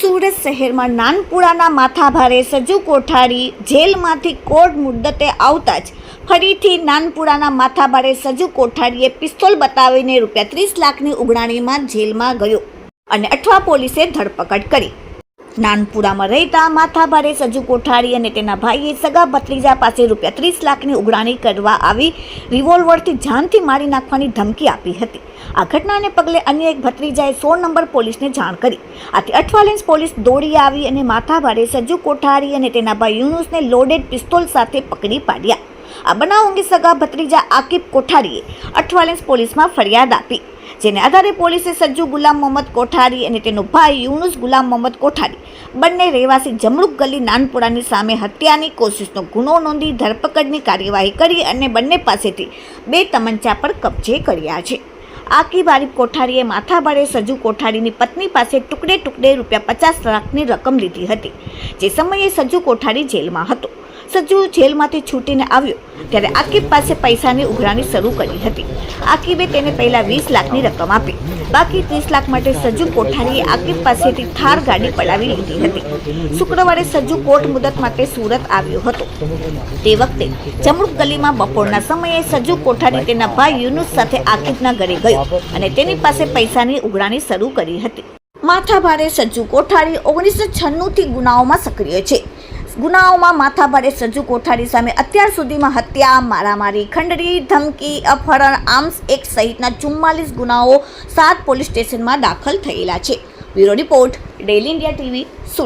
સુરત શહેરમાં નાનપુરાના માથાભારે સજુ કોઠારી જેલમાંથી કોર્ટ મુદ્દતે આવતા જ ફરીથી નાનપુરાના માથાભારે સજુ કોઠારીએ પિસ્તોલ બતાવીને રૂપિયા ત્રીસ લાખની ઉઘરાણીમાં જેલમાં ગયો અને અઠવા પોલીસે ધરપકડ કરી. નાનપુરામાં રહેતા માથાભારે સજુ કોઠારી અને તેના ભાઈએ સગા ભત્રીજા પાસે રૂપિયા ત્રીસ લાખની ઉઘરાણી કરવા આવી રિવોલ્વરથી જાનથી મારી નાખવાની ધમકી આપી હતી. આ ઘટનાને પગલે અન્ય એક ભત્રીજાએ સોળ નંબર પોલીસને જાણ કરી. આથી અઠવાલેન્સ પોલીસ દોડી આવી અને માથાભારે સજ્જુ કોઠારી અને તેના ભાઈ યુનુસને લોડેડ પિસ્તોલ સાથે પકડી પાડ્યા. આ બનાવ અંગે સગા ભત્રીજા આકિબ કોઠારીએ અઠવાલેન્સ પોલીસમાં ફરિયાદ આપી. જેને આધારે પોલીસે સજ્જુ ગુલામ મોહમ્મદ કોઠારી અને તેનો ભાઈ યુનુસ ગુલામ મોહમ્મદ કોઠારી બંને રહેવાસી જમરૂક ગલી નાનપુરાની સામે હત્યાની કોશિશનો ગુનો નોંધી ધરપકડની કાર્યવાહી કરી અને બંને પાસેથી બે તમંચા પર કબજે કર્યા છે. આકી બારીફ કોઠારીએ માથાભારે સજુ કોઠારીની પત્ની પાસે ટુકડે ટુકડે રૂપિયા પચાસ લાખની રકમ લીધી હતી, જે સમયે સજુ કોઠારી જેલમાં હતો. સજ્જુ જેલમાંથી છૂટીને આવ્યો ત્યારે આકીબ પાસે પૈસાની ઉઘરાણી શરૂ કરી હતી. આકીબે તેને પહેલા વીસ લાખની રકમ આપી. બાકી ત્રીસ લાખ માટે સજ્જુ કોઠારીએ આકીબ પાસેથી થાર ગાડી પડાવી લીધી હતી. શુક્રવારે સજ્જુ કોર્ટ મુદત માટે સુરત આવ્યો હતો. તે વખતે જમરૂક ગલીમાં બપોરના સમયે સજ્જુ કોઠારી તેના ભાઈ યુનુસ સાથે આકીબના ઘરે ગયો અને તેની પાસે પૈસાની ઉઘરાણી શરૂ કરી હતી. માથાભારે સજ્જુ કોઠારી ઓગણીસો છન્નુંથી ગુનાઓમાં સક્રિય છે. ગુનાઓમાં માથાભારે સજ્જુ કોઠારી સામે અત્યાર સુધીમાં હત્યા, મારામારી, ખંડરી, ધમકી, અપહરણ, આર્મ્સ એક્ટ સહિતના ચુમ્માલીસ ગુનાઓ સાત પોલીસ સ્ટેશનમાં દાખલ થયેલા છે. Bureau report daily India TV Surat.